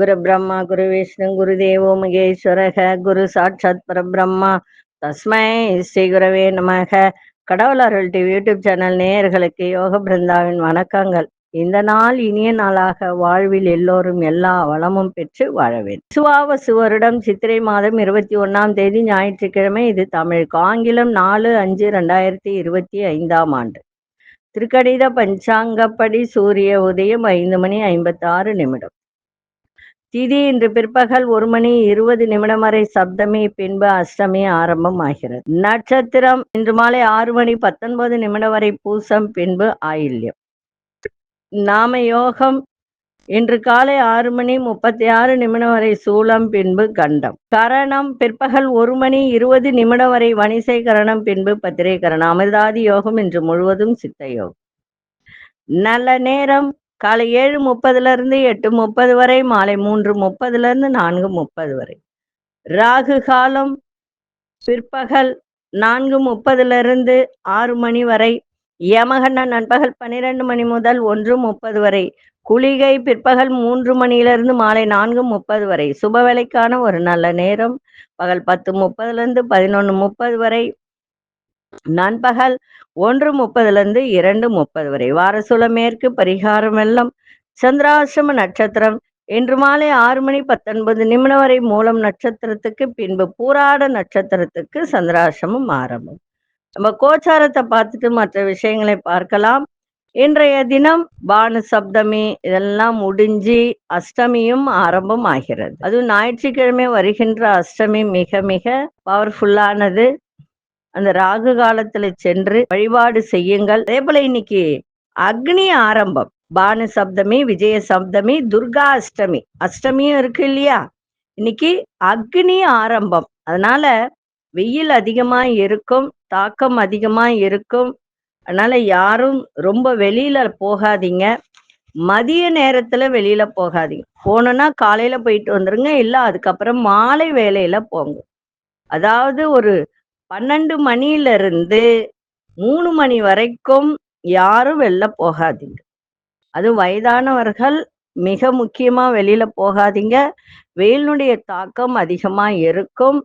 குரு பிரம்மா குரு விஷ்ணு குரு தேவோ மகேஸ்வரக குரு சாட்சாத் பரபிரம்மா. தஸ்மை ஸ்ரீ குரவே நமக. கடவுள் அருள் டிவி யூடியூப் சேனல் நேயர்களுக்கு யோக பிருந்தாவின் வணக்கங்கள். இந்த நாள் இனிய நாளாக வாழ்வில் எல்லோரும் எல்லா வளமும் பெற்று வாழவேன் சுவாவசு வருடம் சித்திரை மாதம் இருபத்தி ஒன்னாம் தேதி ஞாயிற்றுக்கிழமை இது தமிழுக்கு ஆங்கிலம் நாலு அஞ்சு ரெண்டாயிரத்தி இருபத்தி ஐந்தாம் ஆண்டு. திருக்கடித பஞ்சாங்கப்படி சூரிய உதயம் ஐந்து மணி ஐம்பத்தி ஆறு நிமிடம். திதி இன்று பிற்பகல் ஒரு மணி இருபது நிமிடம் வரை சப்தமி பின்பு அஷ்டமி ஆரம்பம் ஆகிறது. நட்சத்திரம் இன்று மாலை ஆறு மணி பத்தொன்பது நிமிடம் வரை பூசம் பின்பு ஆயில்யம். நாம யோகம் இன்று காலை ஆறு மணி முப்பத்தி ஆறு நிமிடம் வரை சூலம் பின்பு கண்டம். கரணம் பிற்பகல் ஒரு மணி இருபது நிமிடம் வரை வணிசை கரணம் பின்பு பத்திரை கரணம். அமிர்தாதி யோகம் இன்று முழுவதும் சித்த யோகம். நல்ல நேரம் காலை ஏழு முப்பதுல இருந்து எட்டு முப்பது வரை மாலை மூன்று முப்பதுல இருந்து நான்கு முப்பது வரை. ராகு காலம் பிற்பகல் நான்கு முப்பதுல இருந்து ஆறு மணி வரை யமகண்ட நண்பகல் பன்னிரெண்டு மணி முதல் ஒன்று முப்பது வரை குளிகை பிற்பகல் மூன்று மணியிலிருந்து மாலை நான்கு முப்பது வரை. சுப வேலைக்கான ஒரு நல்ல நேரம். பகல் பத்து முப்பதுல இருந்து பதினொன்று முப்பது வரை நண்பகல் ஒன்று முப்பதுலேருந்து இரண்டு முப்பது வரை. வாரசுல மேற்கு பரிகாரம் எல்லாம் சந்திராசிரம நட்சத்திரம். இன்று மாலை ஆறு மணி பத்தொன்பது நிமிடம் வரை மூலம் நட்சத்திரத்துக்கு பின்பு பூராட நட்சத்திரத்துக்கு சந்திராசிரமம் ஆரம்பம். நம்ம கோச்சாரத்தை பார்த்துட்டு மற்ற விஷயங்களை பார்க்கலாம். இன்றைய தினம் பானு சப்தமி இதெல்லாம் முடிஞ்சு அஷ்டமியும் ஆரம்பம் ஆகிறது. அதுவும் ஞாயிற்றுக்கிழமை வருகின்ற அஷ்டமி மிக மிக பவர்ஃபுல்லானது அந்த ராகு காலத்துல சென்று வழிபாடு செய்யுங்கள். அதே போல இன்னைக்கு அக்னி ஆரம்பம். பானு சப்தமி விஜய சப்தமி துர்கா அஷ்டமி. அஷ்டமியும் இருக்கு இல்லையா? இன்னைக்கு அக்னி ஆரம்பம். அதனால வெயில் அதிகமா இருக்கும் தாக்கம் அதிகமா இருக்கும். அதனால யாரும் ரொம்ப வெளியில போகாதீங்க. மதிய நேரத்துல வெளியில போகாதீங்க. போனோம்னா காலையில போயிட்டு வந்துருங்க. இல்ல அதுக்கப்புறம் மாலை வேலையில போங்க. அதாவது ஒரு பன்னெண்டு மணியில இருந்து மூணு மணி வரைக்கும் யாரும் வெளில போகாதீங்க. அது வயதானவர்கள் மிக முக்கியமா வெளியில போகாதீங்க. வெயிலினுடைய தாக்கம் அதிகமா இருக்கும்.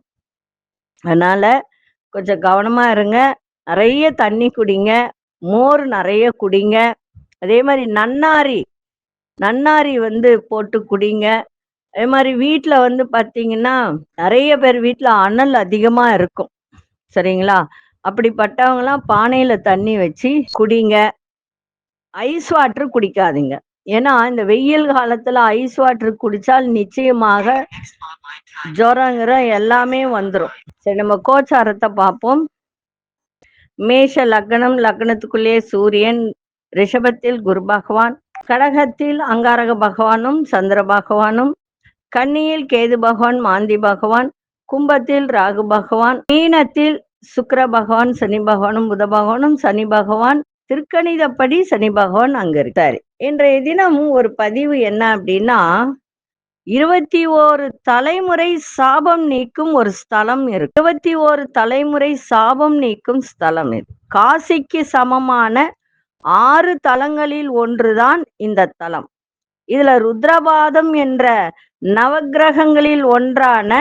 அதனால கொஞ்சம் கவனமா இருங்க. நிறைய தண்ணி குடிங்க. மோர் நிறைய குடிங்க. அதே மாதிரி நன்னாரி நன்னாரி வந்து போட்டு குடிங்க. அதே மாதிரி வீட்டில் வந்து பார்த்தீங்கன்னா நிறைய பேர் வீட்டில் அனல் அதிகமாக இருக்கும். சரிங்களா? அப்படிப்பட்டவங்கலாம் பானையில தண்ணி வச்சு குடிங்க. ஐஸ் வாட்டர் குடிக்காதீங்க. ஏன்னா இந்த வெயில் காலத்துல ஐஸ் வாட்டர் குடிச்சால் நிச்சயமாக ஜுரங்கிற எல்லாமே வந்துடும் சரி நம்ம கோச்சாரத்தை பார்ப்போம். மேஷ லக்னம் லக்னத்துக்குள்ளே சூரியன் ரிஷபத்தில் குரு பகவான் கடகத்தில் அங்காரக பகவானும் சந்திர பகவானும் கன்னியில் கேது பகவான் மாந்தி பகவான் கும்பத்தில் ராகு பகவான் மீனத்தில் சுக்கர பகவான் சனி பகவானும் புத பகவானும் சனி பகவான் திருக்கணிதப்படி சனி பகவான் அங்க இருக்காரு. இன்றைய தினம் ஒரு பதிவு என்ன அப்படின்னா இருபத்தி ஓரு தலைமுறை சாபம் நீக்கும் ஒரு ஸ்தலம் இருக்கு. இருபத்தி ஓரு தலைமுறை சாபம் நீக்கும் ஸ்தலம் இது. காசிக்கு சமமான ஆறு தலங்களில் ஒன்றுதான் இந்த தலம். இதுல ருத்ரபாதம் என்ற நவகிரகங்களில் ஒன்றான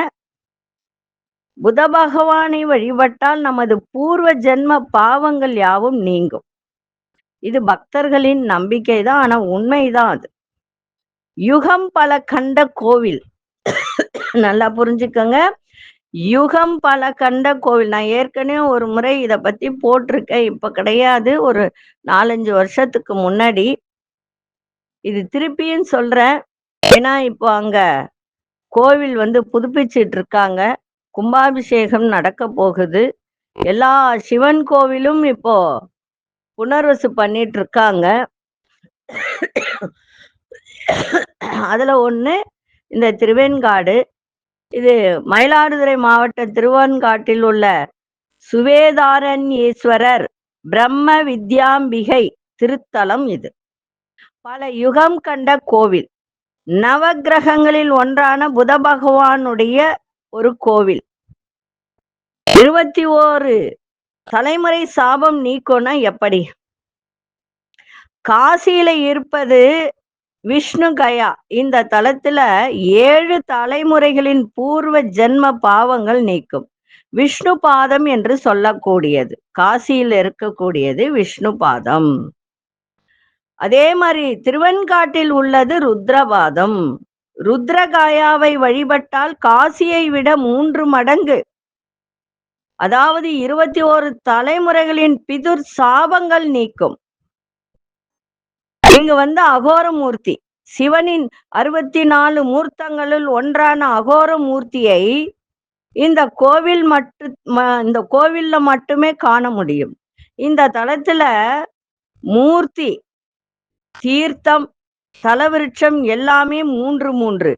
புத பகவானை வழிபட்டால் நமது பூர்வ ஜென்ம பாவங்கள் யாவும் நீங்கும். இது பக்தர்களின் நம்பிக்கை தான் ஆனா உண்மைதான் அது. யுகம் பல கண்ட கோவில். நல்லா புரிஞ்சுக்கோங்க. யுகம் பல கண்ட கோவில். நான் ஏற்கனவே ஒரு முறை இதை பத்தி போட்டிருக்கேன். இப்ப கிடையாது. ஒரு நாலஞ்சு வருஷத்துக்கு முன்னாடி. இது திருப்பியும் சொல்றேன். ஏன்னா இப்போ அங்க கோவில் வந்து புதுப்பிச்சிட்டு இருக்காங்க. கும்பாபிஷேகம் நடக்க போகுது. எல்லா சிவன் கோவிலும் இப்போ புனர்வசு பண்ணிட்டு இருக்காங்க அதுல ஒண்ணு இந்த திருவெண்காடு. இது மயிலாடுதுறை மாவட்ட திருவெண்காட்டில் உள்ள சுவேதாரண்யேஸ்வரர் பிரம்ம வித்யாம்பிகை திருத்தலம் இது. பல யுகம் கண்ட கோவில். நவகிரகங்களில் ஒன்றான புத பகவானுடைய ஒரு கோவில். இருபத்தி ஓரு தலைமுறை சாபம் நீக்கோனா எப்படி? காசியில இருப்பது விஷ்ணு கயா. இந்த தலத்துல ஏழு தலைமுறைகளின் பூர்வ ஜென்ம பாவங்கள் நீக்கும். விஷ்ணு பாதம் என்று சொல்லக்கூடியது. காசியில் இருக்கக்கூடியது விஷ்ணு பாதம். அதே மாதிரி திருவெண்காட்டில் உள்ளது ருத்ரபாதம். ருத்ரகாயாவை வழிபட்டால் காசியை விட மூன்று மடங்கு. அதாவது இருபத்தி ஓரு தலைமுறைகளின் பிதுர் சாபங்கள் நீக்கும். இங்கு வந்து அகோரமூர்த்தி சிவனின் அறுபத்தி நாலு மூர்த்தங்களுள் ஒன்றான அகோரமூர்த்தியை இந்த கோவில் மட்டு ம- இந்த கோவில்ல மட்டுமே காண முடியும். இந்த தலத்துல மூர்த்தி தீர்த்தம் தலவிருட்சம் எல்லாமே மூன்று மூன்று.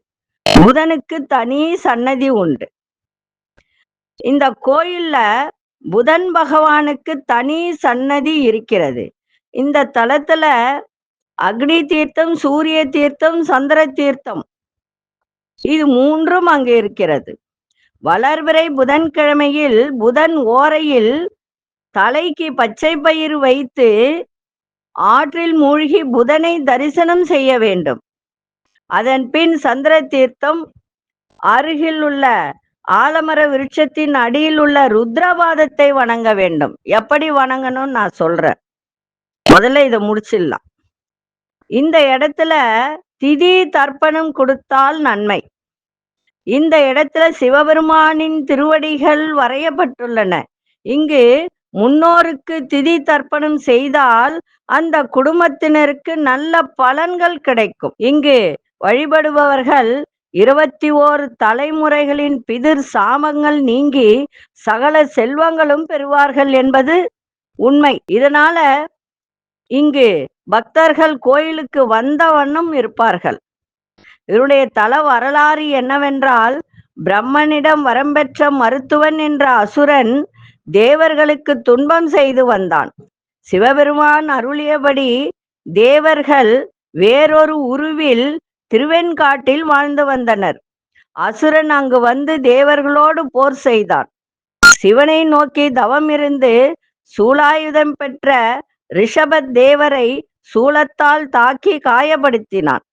புதனுக்கு தனி சன்னதி உண்டு. இந்த கோயில்ல புதன் பகவானுக்கு தனி சன்னதி இருக்கிறது. இந்த தலத்துல அக்னி தீர்த்தம் சூரிய தீர்த்தம் சந்திர தீர்த்தம் இது மூன்றும் அங்கு இருக்கிறது. வளர்விரை புதன்கிழமையில் புதன் ஓரையில் தலைக்கு பச்சை பயிர் வைத்து ஆற்றில் மூழ்கி புதனை தரிசனம் செய்ய வேண்டும். அதன் பின் சந்திர தீர்த்தம் அருகில் உள்ள ஆலமர விருட்சத்தின் அடியில் உள்ள ருத்ரபாதத்தை வணங்க வேண்டும். எப்படி வணங்கணும்னு நான் சொல்றேன். முதல்ல இதை முடிச்சிடலாம். இந்த இடத்துல திதி தர்ப்பணம் கொடுத்தால் நன்மை. இந்த இடத்துல சிவபெருமானின் திருவடிகள் வரையப்பட்டுள்ளன. இங்கு முன்னோருக்கு திதி தர்ப்பணம் செய்தால் அந்த குடும்பத்தினருக்கு நல்ல பலன்கள் கிடைக்கும். இங்கு வழிபடுபவர்கள் இருபத்தி ஓரு தலைமுறைகளின் பிதிர் சாமங்கள் நீங்கி சகல செல்வங்களும் பெறுவார்கள் என்பது உண்மை. இதனால இங்கு பக்தர்கள் கோயிலுக்கு வந்த வண்ணம் இருப்பார்கள். இவருடைய தல வரலாறு என்னவென்றால் பிரம்மனிடம் வரம்பெற்ற மருத்துவன் என்ற அசுரன் தேவர்களுக்கு துன்பம் செய்து வந்தான். சிவபெருமான் அருளியபடி தேவர்கள் வேறொரு உருவில் திருவெண்காட்டில் வாழ்ந்து வந்தனர். அசுரன் அங்கு வந்து தேவர்களோடு போர் செய்தான். சிவனை நோக்கி தவம் இருந்து சூலாயுதம் பெற்ற ரிஷபத் தேவரை சூலத்தால் தாக்கி காயப்படுத்தினான்.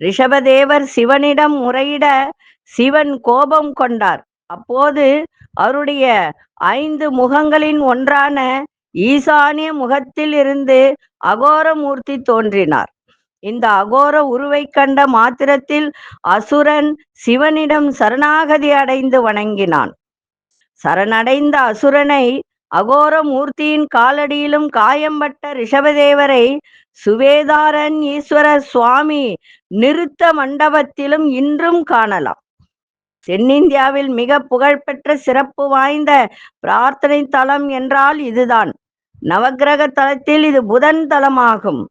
ரிஷபதேவர் சிவனிடம் முறையிட சிவன் கோபம் கொண்டார். அப்போது அவருடைய ஐந்து முகங்களின் ஒன்றான ஈசானிய முகத்தில் இருந்து அகோரமூர்த்தி தோன்றினார். இந்த அகோர உருவை கண்ட மாத்திரத்தில் அசுரன் சிவனிடம் சரணாகதி அடைந்து வணங்கினான். சரணடைந்த அசுரனை அகோர மூர்த்தியின் காலடியிலும் காயம்பட்ட ரிஷபதேவரை சுவேதாரன் ஈஸ்வர சுவாமி நிறுத்த மண்டபத்திலும் இன்றும் காணலாம். தென்னிந்தியாவில் மிக புகழ்பெற்ற சிறப்பு வாய்ந்த பிரார்த்தனை தலம் என்றால் இதுதான். நவக்கிரக தலத்தில் இது புதன் தலமாகும்.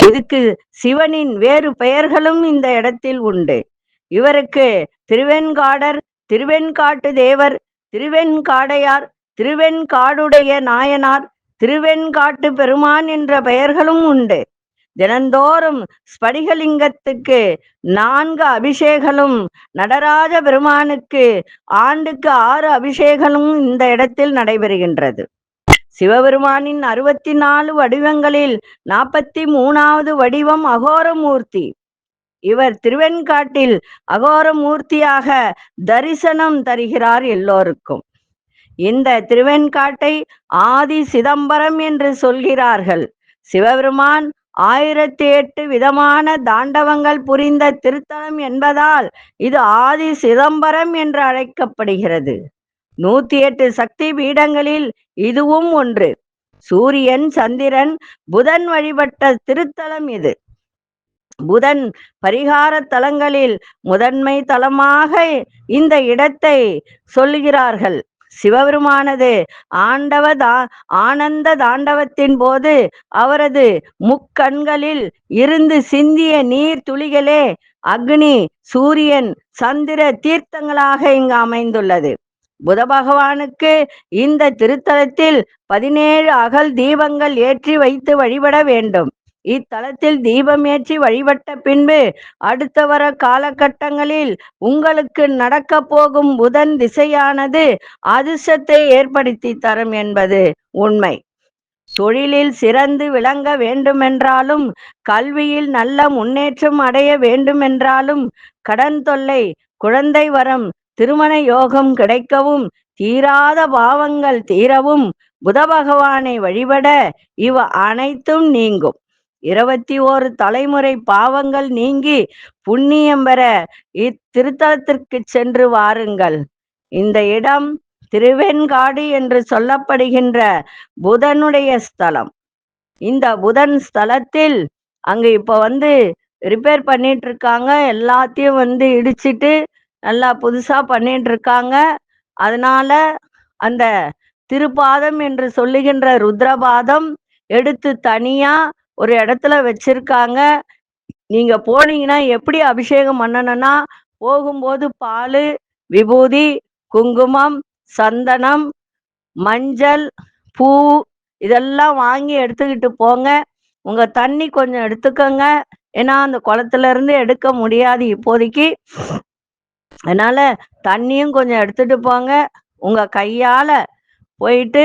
இதுக்கு சிவனின் வேறு பெயர்களும் இந்த இடத்தில் உண்டு. இவருக்கு திருவெண்காடர் திருவெண்காட்டு தேவர் திருவெண்காடையார் திருவெண்காடுடைய நாயனார் திருவெண்காட்டு பெருமான் என்ற பெயர்களும் உண்டு. தினந்தோறும் ஸ்படிகலிங்கத்துக்கு நான்கு அபிஷேகங்களும் நடராஜ பெருமானுக்கு ஆண்டுக்கு ஆறு அபிஷேகங்களும் இந்த இடத்தில் நடைபெறுகின்றது. சிவபெருமானின் அறுபத்தி நாலு வடிவங்களில் நாற்பத்தி மூணாவது வடிவம் அகோரமூர்த்தி. இவர் திருவெண்காட்டில் அகோரமூர்த்தியாக தரிசனம் தருகிறார் எல்லோருக்கும். இந்த திருவெண்காட்டை ஆதி சிதம்பரம் என்று சொல்கிறார்கள். சிவபெருமான் ஆயிரத்தி எட்டு விதமான தாண்டவங்கள் புரிந்த திருத்தலம் என்பதால் இது ஆதி சிதம்பரம் என்று அழைக்கப்படுகிறது. நூத்தி எட்டு சக்தி பீடங்களில் இதுவும் ஒன்று. சூரியன் சந்திரன் புதன் வழிபட்ட திருத்தலம் இது. புதன் பரிகார தலங்களில் முதன்மை தலமாக இந்த இடத்தை சொல்லுகிறார்கள் சிவபெருமானது ஆண்டவ தா ஆனந்த தாண்டவத்தின் போது அவரது முக்கண்களில் இருந்து சிந்திய நீர் துளிகளே அக்னி சூரியன் சந்திர தீர்த்தங்களாக இங்கு அமைந்துள்ளது. புத பகவானுக்கு இந்த திருத்தலத்தில் பதினேழு அகல் தீபங்கள் ஏற்றி வைத்து வழிபட வேண்டும். இத்தலத்தில் தீபம் ஏற்றி வழிபட்ட பின்பு அடுத்த வர காலகட்டங்களில் உங்களுக்கு நடக்க போகும் புதன் திசையானது அதிர்ஷ்டத்தை ஏற்படுத்தி தரும் என்பது உண்மை. தொழிலில் சிறந்து விளங்க வேண்டுமென்றாலும் கல்வியில் நல்ல முன்னேற்றம் அடைய வேண்டுமென்றாலும் கடன் தொல்லை குழந்தை வரம் திருமண யோகம் கிடைக்கவும் தீராத பாவங்கள் தீரவும் புத பகவானை வழிபட இவ அனைத்தும் நீங்கும். இருபத்தி ஓரு தலைமுறை பாவங்கள் நீங்கி புண்ணியம் பெற இத்திருத்தலத்திற்கு சென்று வாருங்கள். இந்த இடம் திருவெண்காடு என்று சொல்லப்படுகின்ற புதனுடைய ஸ்தலம். இந்த புதன் ஸ்தலத்தில் அங்க இப்ப வந்து ரிப்பேர் பண்ணிட்டு இருக்காங்க எல்லாத்தையும் வந்து இடிச்சிட்டு நல்லா புதுசா பண்ணிட்டு இருக்காங்க அதனால அந்த திருப்பாதம் என்று சொல்லுகின்ற ருத்ரபாதம் எடுத்து தனியா ஒரு இடத்துல வச்சிருக்காங்க. நீங்க போனீங்கன்னா எப்படி அபிஷேகம் பண்ணணும்னா போகும்போது பால் விபூதி குங்குமம் சந்தனம் மஞ்சள் பூ இதெல்லாம் வாங்கி எடுத்துக்கிட்டு போங்க. உங்க தண்ணி கொஞ்சம் எடுத்துக்கோங்க. ஏன்னா அந்த குளத்துல இருந்து எடுக்க முடியாது இப்போதைக்கு. அதனால தண்ணியும் கொஞ்சம் எடுத்துட்டு போங்க. உங்க கையால போயிட்டு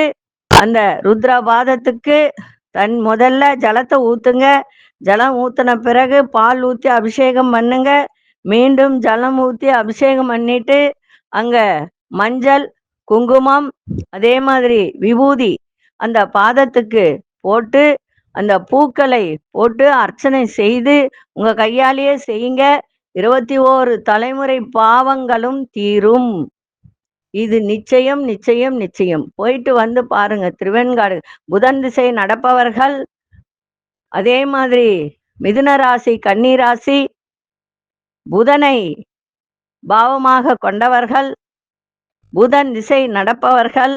அந்த ருத்ரபாதத்துக்கு தன் முதல்ல ஜலத்தை ஊத்துங்க. ஜலம் ஊத்தின பிறகு பால் ஊற்றி அபிஷேகம் பண்ணுங்க. மீண்டும் ஜலம் ஊற்றி அபிஷேகம் பண்ணிட்டு அங்க மஞ்சள் குங்குமம் அதே மாதிரி விபூதி அந்த பாதத்துக்கு போட்டு அந்த பூக்களை போட்டு அர்ச்சனை செய்து உங்க கையாலேயே செய்யுங்க. இருபத்தி ஓரு தலைமுறை பாவங்களும் தீரும். இது நிச்சயம் நிச்சயம் நிச்சயம். போயிட்டு வந்து பாருங்க திருவெண்காடு புதன் திசை நடப்பவர்கள் அதே மாதிரி மிதுன ராசி கன்னி ராசி புதனை பாவமாக கொண்டவர்கள் புதன் திசை நடப்பவர்கள்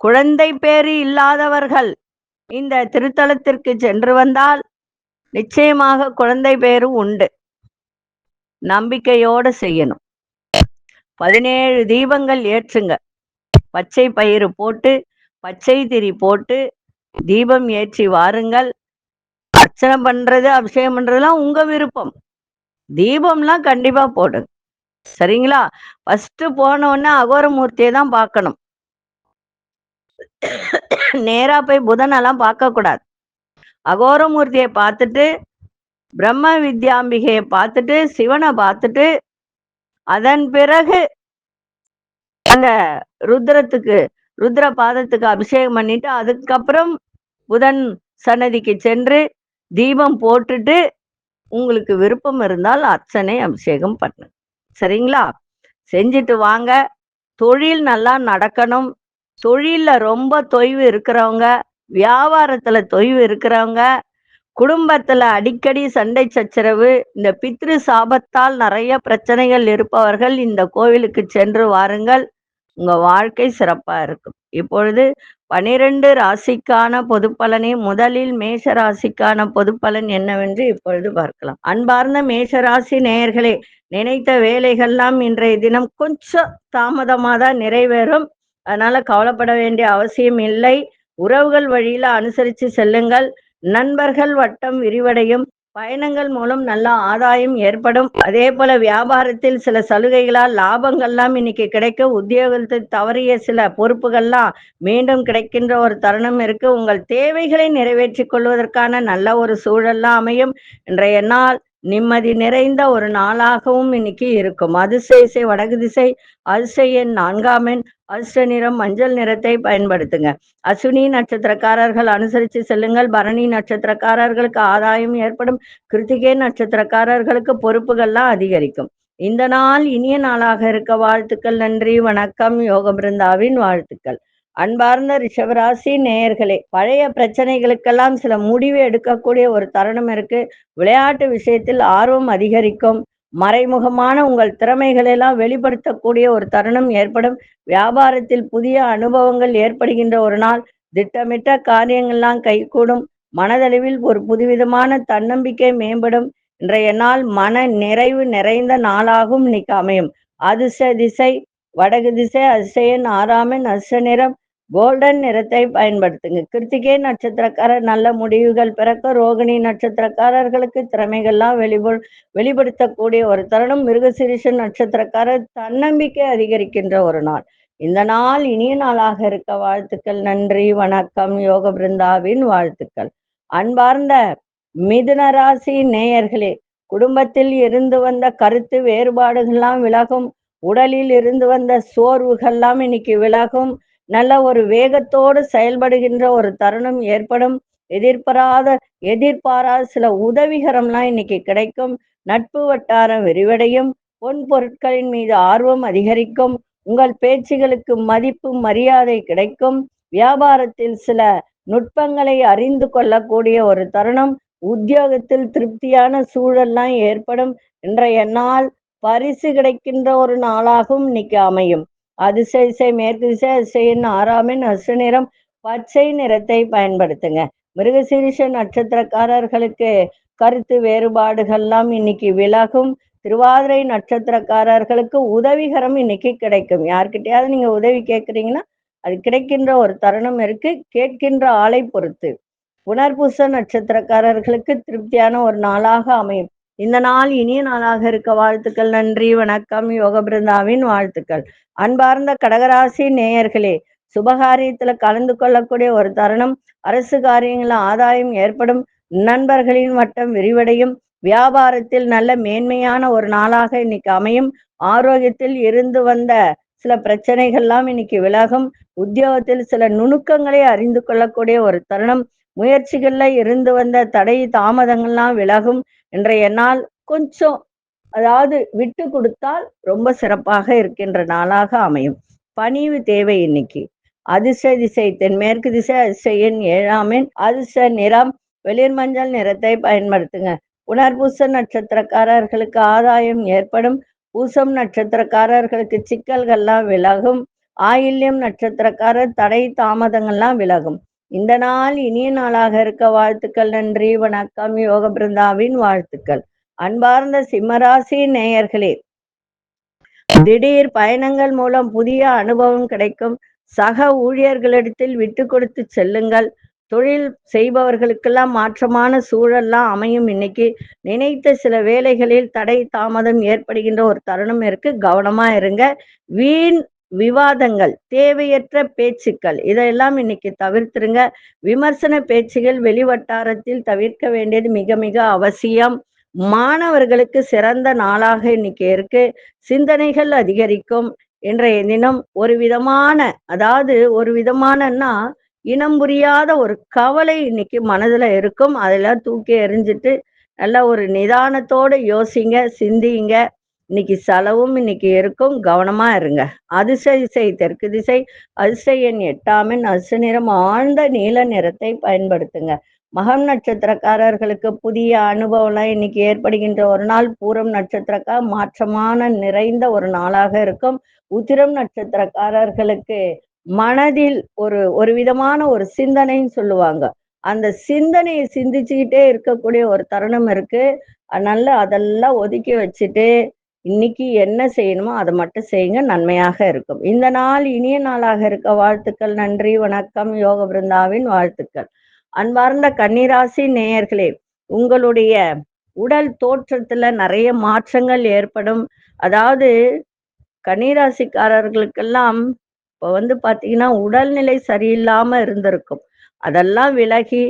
குழந்தை பேறு இல்லாதவர்கள் இந்த திருத்தலத்திற்கு சென்று வந்தால் நிச்சயமாக குழந்தை பேரும் உண்டு. நம்பிக்கையோடு செய்யணும். பதினேழு தீபங்கள் ஏற்றுங்க. பச்சை பயிறு போட்டு பச்சை திரி போட்டு தீபம் ஏற்றி வாருங்கள். அர்ச்சனை பண்றது அபிஷேகம் பண்றதுலாம் உங்க விருப்பம். தீபம்லாம் கண்டிப்பா போடுங்க சரிங்களா? ஃபர்ஸ்ட் போன உடனே அகோரமூர்த்தியை தான் பார்க்கணும். நேரா போய் புதனெல்லாம் பார்க்க கூடாது அகோரமூர்த்தியை பார்த்துட்டு பிரம்ம வித்யாம்பிகையை பார்த்துட்டு சிவனை பார்த்துட்டு அதன் பிறகு அந்த ருத்ரத்துக்கு ருத்ர பாதத்துக்கு அபிஷேகம் பண்ணிட்டு அதுக்கப்புறம் புதன் சன்னதிக்கு சென்று தீபம் போட்டுட்டு உங்களுக்கு விருப்பம் இருந்தால் அர்ச்சனை அபிஷேகம் பண்ணு. சரிங்களா? செஞ்சுட்டு வாங்க. தொழில் நல்லா நடக்கணும். தொழிலில் ரொம்ப தொய்வு இருக்கிறவங்க வியாபாரத்துல தொய்வு இருக்கிறவங்க குடும்பத்துல அடிக்கடி சண்டை சச்சரவு இந்த பித்ரு சாபத்தால் நிறைய பிரச்சனைகள் இருப்பவர்கள் இந்த கோவிலுக்கு சென்று வாருங்கள். உங்க வாழ்க்கை சிறப்பா இருக்கும். இப்பொழுது பனிரெண்டு ராசிக்கான பொது பலனை முதலில் மேஷ ராசிக்கான பொது பலன் என்னவென்று இப்பொழுது பார்க்கலாம். அன்பார்ந்த மேஷ ராசி நேயர்களே நினைத்த வேலைகள்லாம் இன்றைய தினம் கொஞ்சம் தாமதமாக தான் நிறைவேறும். அதனால கவலைப்பட வேண்டிய அவசியம் இல்லை. உறவுகள் வழியில அனுசரித்து செல்லுங்கள். நண்பர்கள் வட்டம் விரிவடையும். பயணங்கள் மூலம் நல்ல ஆதாயம் ஏற்படும். அதே போல வியாபாரத்தில் சில சலுகைகளால் லாபங்கள்லாம் இன்னைக்கு கிடைக்க உத்தியோகத்தில் தவறிய சில பொறுப்புகள்லாம் மீண்டும் கிடைக்கின்ற ஒரு தருணம் இருக்கு. உங்கள் தேவைகளை நிறைவேற்றிக் கொள்வதற்கான நல்ல ஒரு சூழல்லாம் அமையும். இன்றைய நாள் நிம்மதி நிறைந்த ஒரு நாளாகவும் இன்னைக்கு இருக்கும். அதிசய இசை வடகு திசை அதிசய எண் நான்காம் எண் அதிர்ஷ்ட நிறம் மஞ்சள் நிறத்தை பயன்படுத்துங்க. அசுனி நட்சத்திரக்காரர்கள் அனுசரித்து செல்லுங்கள். பரணி நட்சத்திரக்காரர்களுக்கு ஆதாயம் ஏற்படும். கிருத்திகை நட்சத்திரக்காரர்களுக்கு பொறுப்புகள்லாம் அதிகரிக்கும். இந்த நாள் இனிய நாளாக இருக்க வாழ்த்துக்கள் நன்றி வணக்கம் யோக பிருந்தாவின் வாழ்த்துக்கள். அன்பார்ந்த ரிஷவராசி நேயர்களே பழைய பிரச்சனைகளுக்கெல்லாம் சில முடிவு எடுக்கக்கூடிய ஒரு தருணம் இருக்கு. விளையாட்டு விஷயத்தில் ஆர்வம் அதிகரிக்கும். மறைமுகமான உங்கள் திறமைகளெல்லாம் வெளிப்படுத்தக்கூடிய ஒரு தருணம் ஏற்படும். வியாபாரத்தில் புதிய அனுபவங்கள் ஏற்படுகின்ற ஒரு நாள். திட்டமிட்ட காரியங்கள்லாம் கைகூடும். மனதளவில் ஒரு புதுவிதமான தன்னம்பிக்கை மேம்படும். இன்றைய நாள் மன நிறைவு நிறைந்த நாளாகவும் இன்னைக்கு அமையும். அதிர்ஷ்ட திசை வடகு திசை அசையன் ஆறாமன் அதிர்ஷ்ட நிறம் கோல்டன் நிறத்தை பயன்படுத்துங்க. கிருத்திகை நட்சத்திரக்காரர் நல்ல முடிவுகள் பிறக்க ரோகிணி நட்சத்திரக்காரர்களுக்கு திறமைகள்லாம் வெளிபு வெளிப்படுத்தக்கூடிய ஒரு தருணம். மிருகசிரிஷ நட்சத்திரக்காரர் தன்னம்பிக்கை அதிகரிக்கின்ற ஒரு நாள். இந்த நாள் இனிய நாளாக இருக்க வாழ்த்துக்கள். நன்றி வணக்கம். யோக பிருந்தாவின் வாழ்த்துக்கள். அன்பார்ந்த மிதுன ராசி நேயர்களே குடும்பத்தில் இருந்து வந்த கருத்து வேறுபாடுகள்லாம் விலகும். உடலில் இருந்து வந்த சோர்வுகள்லாம் இன்னைக்கு விலகும். நல்ல ஒரு வேகத்தோடு செயல்படுகின்ற ஒரு தருணம் ஏற்படும். எதிர்பாராத எதிர்பாராத சில உதவிகரம்லாம் இன்னைக்கு கிடைக்கும். நட்பு வட்டாரம் விரிவடையும். பொன் பொருட்களின் மீது ஆர்வம் அதிகரிக்கும். உங்கள் பேச்சுகளுக்கு மதிப்பு மரியாதை கிடைக்கும். வியாபாரத்தில் சில நுட்பங்களை அறிந்து கொள்ளக்கூடிய ஒரு தருணம். உத்தியோகத்தில் திருப்தியான சூழல்லாம் ஏற்படும். இன்றைய நாள் பரிசு கிடைக்கின்ற ஒரு நாளாகவும் இன்னைக்கு அமையும். அதிசய திசை மேற்கு திசை அதிசயின் ஆறாமின் அசு நிறம் பச்சை நிறத்தை பயன்படுத்துங்க. மிருகசீரிஷ நட்சத்திரக்காரர்களுக்கு கருத்து வேறுபாடுகள்லாம் இன்னைக்கு விலகும். திருவாதிரை நட்சத்திரக்காரர்களுக்கு உதவிகரம் இன்னைக்கு கிடைக்கும். யார்கிட்டயாவது நீங்க உதவி கேட்குறீங்கன்னா அது கிடைக்கின்ற ஒரு தருணம் இருக்கு. கேட்கின்ற ஆளை பொறுத்து. புனர்பூச நட்சத்திரக்காரர்களுக்கு திருப்தியான ஒரு நாளாக அமையும். இந்த நாள் இனிய நாளாக இருக்க வாழ்த்துக்கள். நன்றி வணக்கம். யோக பிருந்தாவின் வாழ்த்துக்கள். அன்பார்ந்த கடகராசி நேயர்களே சுபகாரியத்துல கலந்து கொள்ளக்கூடிய ஒரு தருணம். அரசு காரியங்கள ஆதாயம் ஏற்படும். நண்பர்களின் வட்டம் விரிவடையும். வியாபாரத்தில் நல்ல மேன்மையான ஒரு நாளாக இன்னைக்கு அமையும். ஆரோக்கியத்தில் இருந்து வந்த சில பிரச்சனைகள்லாம் இன்னைக்கு விலகும். உத்தியோகத்தில் சில நுணுக்கங்களை அறிந்து கொள்ளக்கூடிய ஒரு தருணம். முயற்சிகள்ல இருந்து வந்த தடை தாமதங்கள்லாம் விலகும். இன்றைய நாள் கொஞ்சம் அதாவது விட்டு கொடுத்தால் ரொம்ப சிறப்பாக இருக்கின்ற நாளாக அமையும். பணிவு தேவை இன்னைக்கு. அதிர்ஷ்ட திசை தென்மேற்கு திசை அதிர்ஷ்ட ஏழாமின் எண் அதிர்ஷ்ட நிறம் வெளிர் மஞ்சள் நிறத்தை பயன்படுத்துங்க. புனர்பூச நட்சத்திரக்காரர்களுக்கு ஆதாயம் ஏற்படும். பூசம் நட்சத்திரக்காரர்களுக்கு சிக்கல்கள்லாம் விலகும். ஆயில்யம் நட்சத்திரக்காரர் தடை தாமதங்கள்லாம் விலகும். இந்த நாள் இனிய நாளாக இருக்க வாழ்த்துக்கள் நன்றி வணக்கம் யோக பிருந்தாவின் வாழ்த்துக்கள். அன்பார்ந்த சிம்மராசி நேயர்களே திடீர் பயணங்கள் மூலம் புதிய அனுபவம் கிடைக்கும். சக ஊழியர்களிடத்தில் விட்டு கொடுத்து செல்லுங்கள். தொழில் செய்பவர்களுக்கெல்லாம் மாற்றமான சூழல்லாம் அமையும். இன்னைக்கு நினைத்த சில வேலைகளில் தடை தாமதம் ஏற்படுகின்ற ஒரு தருணம் இருக்கு. கவனமா இருங்க. வீண் விவாதங்கள் தேவையற்ற பேச்சுக்கள் இதெல்லாம் இன்னைக்கு தவிர்த்துருங்க. விமர்சன பேச்சுகள் வெளிவட்டாரத்தில் தவிர்க்க வேண்டியது மிக மிக அவசியம். மாணவர்களுக்கு சிறந்த நாளாக இன்னைக்கு இருக்கு. சிந்தனைகள் அதிகரிக்கும். இன்றைய தினம் ஒரு விதமான அதாவது ஒரு விதமானன்னா இனம் புரியாத ஒரு கவலை இன்னைக்கு மனதுல இருக்கும். அதெல்லாம் தூக்கி எறிஞ்சிட்டு நல்ல ஒரு நிதானத்தோட யோசிங்க சிந்திங்க. இன்னைக்கு செலவும் இன்னைக்கு இருக்கும் கவனமா இருங்க. அதிசதிசை தெற்கு திசை அதிசயன் எட்டாமின் அசு நிறம் ஆழ்ந்த நீல நிறத்தை பயன்படுத்துங்க. மகம் நட்சத்திரக்காரர்களுக்கு புதிய அனுபவம்லாம் இன்னைக்கு ஏற்படுகின்ற ஒரு நாள். பூரம் நட்சத்திரக்கா மாற்றமான நிறைந்த ஒரு நாளாக இருக்கும். உத்திரம் நட்சத்திரக்காரர்களுக்கு மனதில் ஒரு ஒரு விதமான ஒரு சிந்தனைன்னு சொல்லுவாங்க. அந்த சிந்தனையை சிந்திச்சுக்கிட்டே இருக்கக்கூடிய ஒரு தருணம் இருக்கு. அதனால அதெல்லாம் ஒதுக்கி வச்சுட்டு இன்னைக்கு என்ன செய்யணுமோ அதை மட்டும் செய்யுங்க நன்மையாக இருக்கும். இந்த நாள் இனிய நாளாக இருக்க வாழ்த்துக்கள் நன்றி வணக்கம் யோக பிருந்தாவின் வாழ்த்துக்கள். அன்பார்ந்த கன்னிராசி நேயர்களே உங்களுடைய உடல் தோற்றத்துல நிறைய மாற்றங்கள் ஏற்படும். அதாவது கன்னிராசிக்காரர்களுக்கெல்லாம் இப்போ வந்து பார்த்தீங்கன்னா உடல்நிலை சரியில்லாம இருந்திருக்கும். அதெல்லாம் விலகி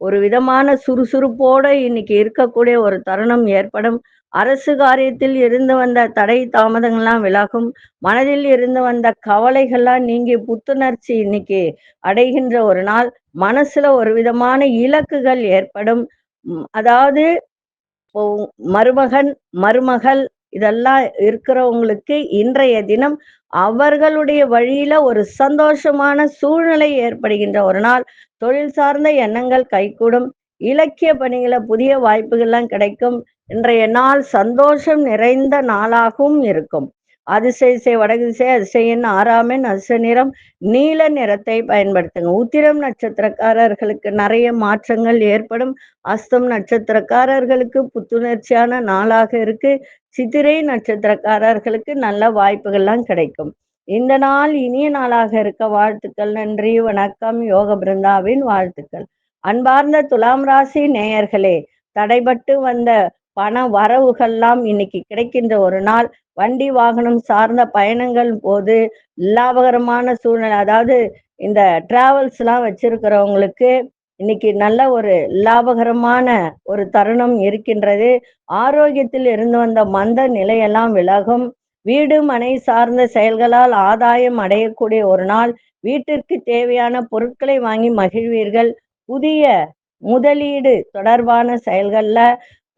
ஒரு விதமான சுறுசுறுப்போட இன்னைக்கு இருக்கக்கூடிய ஒரு தருணம் ஏற்படும். அரசு காரியத்தில் இருந்து வந்த தடை தாமதங்கள்லாம் விலகும். மனதில் இருந்து வந்த கவலைகள்லாம் நீங்கி புத்துணர்ச்சி இன்னைக்கு அடைகின்ற ஒரு நாள். மனசுல ஒரு விதமான இலக்குகள் ஏற்படும். அதாவது மருமகன் மருமகள் இதெல்லாம் இருக்கிறவங்களுக்கு இன்றைய தினம் அவர்களுடைய வழியில ஒரு சந்தோஷமான சூழ்நிலை ஏற்படுகின்ற ஒரு நாள். தொழில் சார்ந்த எண்ணங்கள் கைகூடும். இலக்கிய பணிகளை புதிய வாய்ப்புகள்லாம் கிடைக்கும். இன்றைய நாள் சந்தோஷம் நிறைந்த நாளாகவும் இருக்கும். அதிசய இசை வடகு திசை அதிசயன் ஆறாமின் அதிசய நிறம் நீல நிறத்தை பயன்படுத்துங்க. உத்திரம் நட்சத்திரக்காரர்களுக்கு நிறைய மாற்றங்கள் ஏற்படும். அஸ்தம் நட்சத்திரக்காரர்களுக்கு புத்துணர்ச்சியான நாளாக இருக்கு. சித்திரை நட்சத்திரக்காரர்களுக்கு நல்ல வாய்ப்புகள்லாம் கிடைக்கும். இந்த நாள் இனிய நாளாக இருக்க வாழ்த்துக்கள் நன்றி வணக்கம் யோக பிருந்தாவின் வாழ்த்துக்கள். அன்பார்ந்த துலாம் ராசி நேயர்களே தடைபட்டு வந்த பண வரவுகள்லாம் இன்னைக்கு கிடைக்கின்ற ஒரு நாள். வண்டி வாகனம் சார்ந்த பயணங்கள் போது லாபகரமான சூழ்நிலை. அதாவது இந்த டிராவல்ஸ் எல்லாம் வச்சிருக்கிறவங்களுக்கு இன்னைக்கு நல்ல ஒரு லாபகரமான ஒரு தருணம் இருக்கின்றது. ஆரோக்கியத்தில் இருந்து வந்த மந்த நிலையெல்லாம் விலகும். வீடு மனை சார்ந்த செயல்களால் ஆதாயம் அடையக்கூடிய ஒரு நாள். வீட்டிற்கு தேவையான பொருட்களை வாங்கி மகிழ்வீர்கள். புதிய முதலீடு தொடர்பான செயல்கள்ல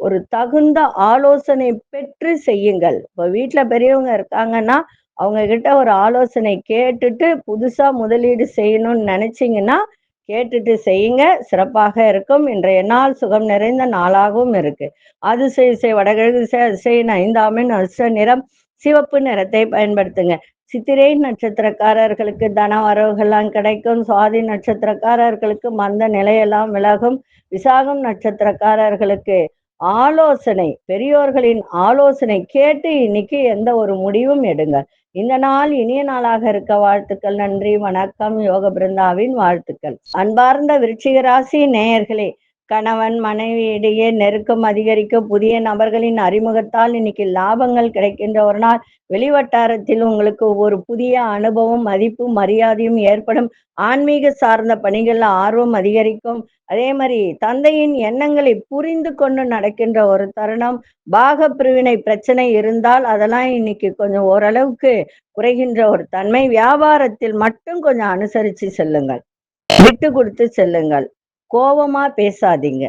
ஒரு தகுந்த ஆலோசனை பெற்று செய்யுங்கள். இப்போ வீட்டில் பெரியவங்க இருக்காங்கன்னா அவங்க கிட்ட ஒரு ஆலோசனை கேட்டுட்டு புதுசா முதலீடு செய்யணும்னு நினைச்சிங்கன்னா கேட்டுட்டு செய்யுங்க. சிறப்பாக இருக்கும். இன்றைய நாள் சுகம் நிறைந்த நாளாகவும் இருக்கு. அதிசய இசை வடகிழக்கு திசை அதிசயின் ஐந்தாமின் அஷ்ட நிறம் சிவப்பு நிறத்தை பயன்படுத்துங்க. சித்திரை நட்சத்திரக்காரர்களுக்கு தன வரவுகள்லாம் கிடைக்கும். சுவாதி நட்சத்திரக்காரர்களுக்கு மந்த நிலையெல்லாம் விலகும். விசாகம் நட்சத்திரக்காரர்களுக்கு ஆலோசனை பெரியோர்களின் ஆலோசனை கேட்டு இன்னைக்கு எந்த ஒரு முடிவும் எடுங்க. இந்த நாள் இனிய நாளாக இருக்க வாழ்த்துக்கள் நன்றி வணக்கம் யோக பிருந்தாவின் வாழ்த்துக்கள். அன்பார்ந்த விருச்சிக ராசி நேயர்களே கணவன் மனைவியிடையே நெருக்கம் அதிகரிக்க புதிய நபர்களின் அறிமுகத்தால் இன்னைக்கு லாபங்கள் கிடைக்கின்ற ஒரு நாள். வெளிவட்டாரத்தில் உங்களுக்கு ஒரு புதிய அனுபவம் மதிப்பு மரியாதையும் ஏற்படும். ஆன்மீக சார்ந்த பணிகள்ல ஆர்வம் அதிகரிக்கும். அதே மாதிரி தந்தையின் எண்ணங்களை புரிந்து கொண்டு நடக்கின்ற ஒரு தருணம். பாக பிரிவினை பிரச்சனை இருந்தால் அதெல்லாம் இன்னைக்கு கொஞ்சம் ஓரளவுக்கு குறைகின்ற ஒரு தன்மை. வியாபாரத்தில் மட்டும் கொஞ்சம் அனுசரித்து செல்லுங்கள். விட்டு கொடுத்து செல்லுங்கள். கோபமா பேசாதீங்க.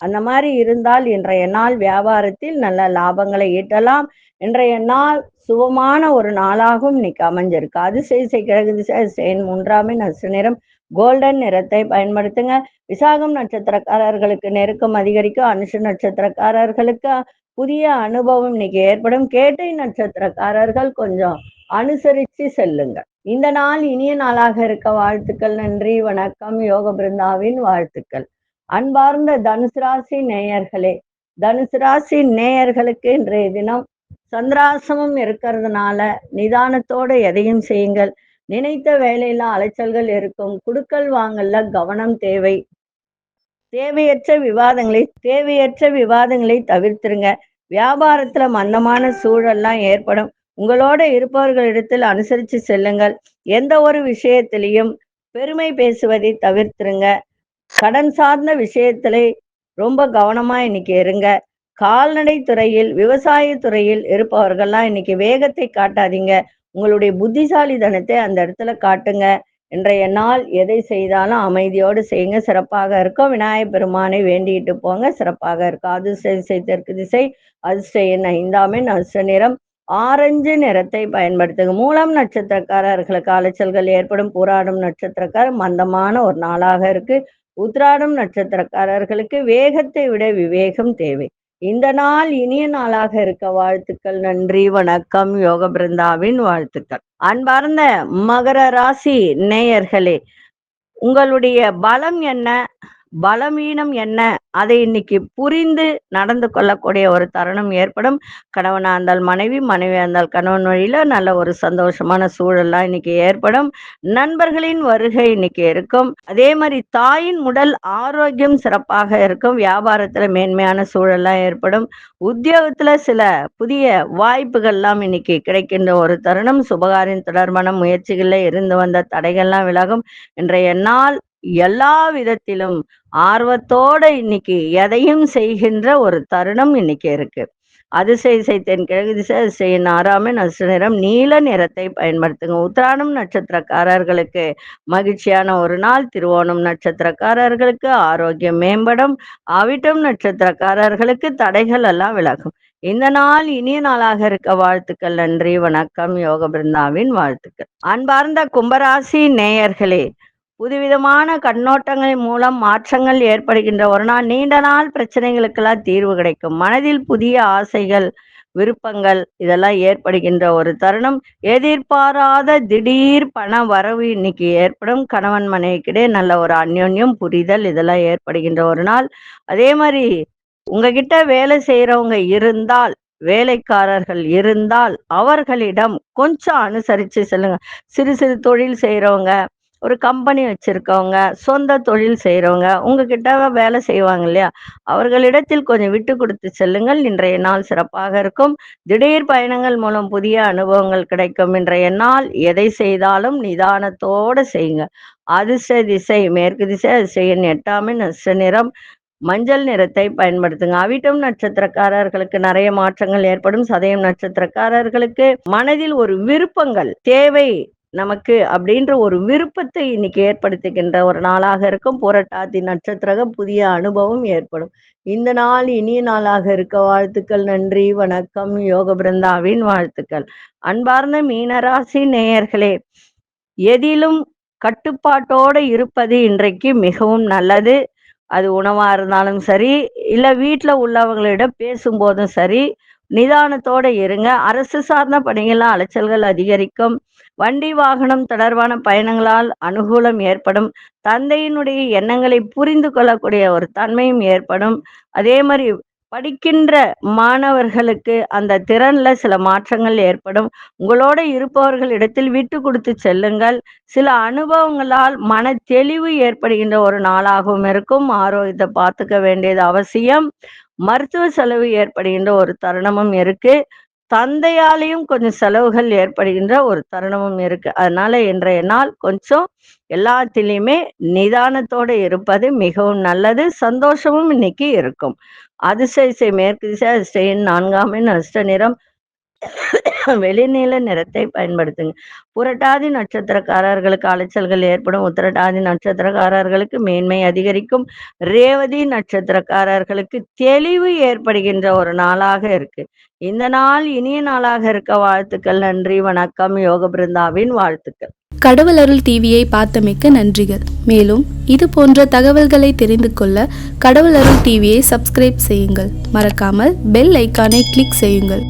அந்த மாதிரி இருந்தால் இன்றைய நாள் வியாபாரத்தில் நல்ல லாபங்களை ஈட்டலாம். இன்றைய நாள் சுகமான ஒரு நாளாகவும் இன்னைக்கு அமைஞ்சிருக்கு. அதிசய கிழக்கு திசை செயன் மூன்றாமே நசு நிறம் கோல்டன் நிறத்தை பயன்படுத்துங்க. விசாகம் நட்சத்திரக்காரர்களுக்கு நெருக்கம் அதிகரிக்கும் அனுஷ நட்சத்திரக்காரர்களுக்கு புதிய அனுபவம் இன்னைக்கு ஏற்படும். கேட்டை நட்சத்திரக்காரர்கள் கொஞ்சம் அனுசரித்து செல்லுங்கள் இந்த நாள் இனிய நாளாக இருக்க வாழ்த்துக்கள் நன்றி வணக்கம். யோக பிருந்தாவின் வாழ்த்துக்கள். அன்பார்ந்த தனுசு ராசி நேயர்களே தனுசு ராசி நேயர்களுக்கு இன்றைய தினம் சந்திராசமம் இருக்கிறதுனால நிதானத்தோட எதையும் செய்யுங்கள். நினைத்த வேலையில அலைச்சல்கள் இருக்கும். குடுக்கல் வாங்கல்ல கவனம் தேவை. தேவையற்ற விவாதங்களை தேவையற்ற விவாதங்களை தவிர்த்துருங்க. வியாபாரத்துல மந்தமான சூழல்லாம் ஏற்படும். உங்களோட இருப்பவர்களிடத்தில் அனுசரித்து செல்லுங்கள். எந்த ஒரு விஷயத்திலையும் பெருமை பேசுவதை தவிர்த்துருங்க. கடன் சார்ந்த விஷயத்திலே ரொம்ப கவனமா இன்னைக்கு இருங்க. கால்நடை துறையில் விவசாய துறையில் இருப்பவர்கள்லாம் இன்னைக்கு வேகத்தை காட்டாதீங்க. உங்களுடைய புத்திசாலிதனத்தை அந்த இடத்துல காட்டுங்க. இன்றைய நாள் எதை செய்தாலும் அமைதியோடு செய்யுங்க. சிறப்பாக இருக்கும் விநாயகப் பெருமானை வேண்டிட்டு போங்க. சிறப்பாக இருக்கும் அதிர்ஷ்ட திசை தெற்கு திசை அதிர்ஷ்ட எண் ஐந்தாமின் அதிர்ஷ்ட நிறம் ஆரஞ்சு நிறத்தை பயன்படுத்துங்க. மூலம் நட்சத்திரக்காரர்களுக்கு அலைச்சல்கள் ஏற்படும். போராடும் நட்சத்திரக்காரர் மந்தமான ஒரு நாளாக இருக்கு. உத்ராடம் நட்சத்திரக்காரர்களுக்கு வேகத்தை விட விவேகம் தேவை. இந்த நாள் இனிய நாளாக இருக்க வாழ்த்துக்கள். நன்றி வணக்கம். யோக பிருந்தாவின் வாழ்த்துக்கள். அன்பார்ந்த மகர ராசி நேயர்களே உங்களுடைய பலம் என்ன? பலவீனம் என்ன? அதை இன்னைக்கு புரிந்து நடந்து கொள்ளக்கூடிய ஒரு தருணம் ஏற்படும். கணவனா இருந்தால் மனைவி மனைவியா இருந்தால் கணவன் வழியில நல்ல ஒரு சந்தோஷமான சூழல்லாம் இன்னைக்கு ஏற்படும். நண்பர்களின் வருகை இன்னைக்கு இருக்கும். அதே மாதிரி தாயின் உடல் ஆரோக்கியம் சிறப்பாக இருக்கும். வியாபாரத்துல மேன்மையான சூழல்லாம் ஏற்படும். உத்தியோகத்துல சில புதிய வாய்ப்புகள்லாம் இன்னைக்கு கிடைக்கின்ற ஒரு தருணம். சுபகாரின் தொடர்பான முயற்சிகளில் இருந்து வந்த தடைகள்லாம் விலகும். இன்றைய நாள் எல்லா விதத்திலும் ஆர்வத்தோட இன்னைக்கு எதையும் செய்கின்ற ஒரு தருணம் இன்னைக்கு இருக்கு. அதிசய செய்தேன் கிழக்கு திசை அதிசயின் ஆறாமின் அசு நிறம் நீல நிறத்தை பயன்படுத்துங்க. உத்திராடம் நட்சத்திரக்காரர்களுக்கு மகிழ்ச்சியான ஒரு நாள். திருவோணம் நட்சத்திரக்காரர்களுக்கு ஆரோக்கியம் மேம்படும். அவிட்டம் நட்சத்திரக்காரர்களுக்கு தடைகள் எல்லாம் விலகும். இந்த நாள் இனிய நாளாக இருக்க வாழ்த்துக்கள் நன்றி வணக்கம். யோக பிருந்தாவின் வாழ்த்துக்கள். அன்பார்ந்த கும்பராசி நேயர்களே புதுவிதமான கண்ணோட்டங்களின் மூலம் மாற்றங்கள் ஏற்படுகின்ற ஒரு நாள் நீண்ட நாள் பிரச்சனைகளுக்கெல்லாம் தீர்வு கிடைக்கும். மனதில் புதிய ஆசைகள் விருப்பங்கள் இதெல்லாம் ஏற்படுகின்ற ஒரு தருணம். எதிர்பாராத திடீர் பண வரவு இன்னைக்கு ஏற்படும். கணவன் மனைவிக்கிடையே நல்ல ஒரு அந்யோன்யம் புரிதல் இதெல்லாம் ஏற்படுகின்ற ஒரு நாள். அதே மாதிரி உங்ககிட்ட வேலை செய்யறவங்க இருந்தால் வேலைக்காரர்கள் இருந்தால் அவர்களிடம் கொஞ்சம் அனுசரித்து செல்லுங்க. சிறு சிறு தொழில் செய்யறவங்க ஒரு கம்பெனி வச்சிருக்கவங்க சொந்த தொழில் செய்கிறவங்க உங்ககிட்ட வேலை செய்வாங்க இல்லையா? அவர்களிடத்தில் கொஞ்சம் விட்டு கொடுத்து செல்லுங்கள். இன்றைய நாள் சிறப்பாக இருக்கும். திடீர் பயணங்கள் மூலம் புதிய அனுபவங்கள் கிடைக்கும். இன்றைய நாள் எதை செய்தாலும் நிதானத்தோட செய்யுங்க. அதிர்ஷ்ட திசை மேற்கு திசை அதிசயன் எட்டாமின் நஷ்ட நிறம். மஞ்சள் நிறத்தை பயன்படுத்துங்க. அவிட்டம் நட்சத்திரக்காரர்களுக்கு நிறைய மாற்றங்கள் ஏற்படும். சதயம் நட்சத்திரக்காரர்களுக்கு மனதில் ஒரு விருப்பங்கள் தேவை நமக்கு அப்படின்ற ஒரு விருப்பத்தை இன்னைக்கு ஏற்படுத்துகின்ற ஒரு நாளாக இருக்கும். புரட்டாதி நட்சத்திரக புதிய அனுபவம் ஏற்படும். இந்த நாள் இனிய நாளாக இருக்க வாழ்த்துக்கள் நன்றி வணக்கம் யோக பிருந்தாவின் வாழ்த்துக்கள். அன்பார்ந்த மீனராசி நேயர்களே எதிலும் கட்டுப்பாட்டோடு இருப்பது இன்றைக்கு மிகவும் நல்லது. அது உணவா இருந்தாலும் சரி இல்ல வீட்டுல உள்ளவங்களிடம் பேசும்போதும் சரி நிதானத்தோட இருங்க. அரசு சார்ந்த பணிகளால் அலைச்சல்கள் அதிகரிக்கும். வண்டி வாகனம் தொடர்பான பயணங்களால் அனுகூலம் ஏற்படும். தந்தையினுடைய எண்ணங்களை புரிந்து கொள்ளக்கூடிய ஒரு தன்மையும் ஏற்படும். அதே மாதிரி படிக்கின்ற மாணவர்களுக்கு அந்த திறன்ல சில மாற்றங்கள் ஏற்படும். உங்களோட இருப்பவர்களிடத்தில் விட்டு கொடுத்து செல்லுங்கள். சில அனுபவங்களால் மன தெளிவு ஏற்படுகின்ற ஒரு நாளாகவும் இருக்கும். ஆரோக்கியத்தை பார்த்துக்க வேண்டியது அவசியம். மருத்துவ செலவு ஏற்படுகின்ற ஒரு தருணமும் இருக்கு. தந்தையாலையும் கொஞ்சம் செலவுகள் ஏற்படுகின்ற ஒரு தருணமும் இருக்கு. அதனால இன்றைய நாள் கொஞ்சம் எல்லாத்திலையுமே நிதானத்தோட இருப்பது மிகவும் நல்லது. சந்தோஷமும் இன்னைக்கு இருக்கும். அதிசய மேற்கு திசை அதிசயின் நான்காமின் அஷ்ட நிறம். வெளிநீல நிறத்தை பயன்படுத்துங்க. புரட்டாதி நட்சத்திரக்காரர்களுக்கு அலைச்சல்கள் ஏற்படும். உத்திரட்டாதி நட்சத்திரக்காரர்களுக்கு மேன்மை அதிகரிக்கும். ரேவதி நட்சத்திரக்காரர்களுக்கு தெளிவு ஏற்படுகின்ற ஒரு நாளாக இருக்கு. இந்த நாள் இனிய நாளாக இருக்க வாழ்த்துக்கள். நன்றி வணக்கம். யோக பிருந்தாவின் வாழ்த்துக்கள். கடவுள் அருள் டிவியை பார்த்தமைக்க நன்றிகள். மேலும் இது போன்ற தகவல்களை தெரிந்து கொள்ள கடவுள் அருள் டிவியை சப்ஸ்கிரைப் செய்யுங்கள். மறக்காமல் பெல் ஐக்கானை கிளிக் செய்யுங்கள்.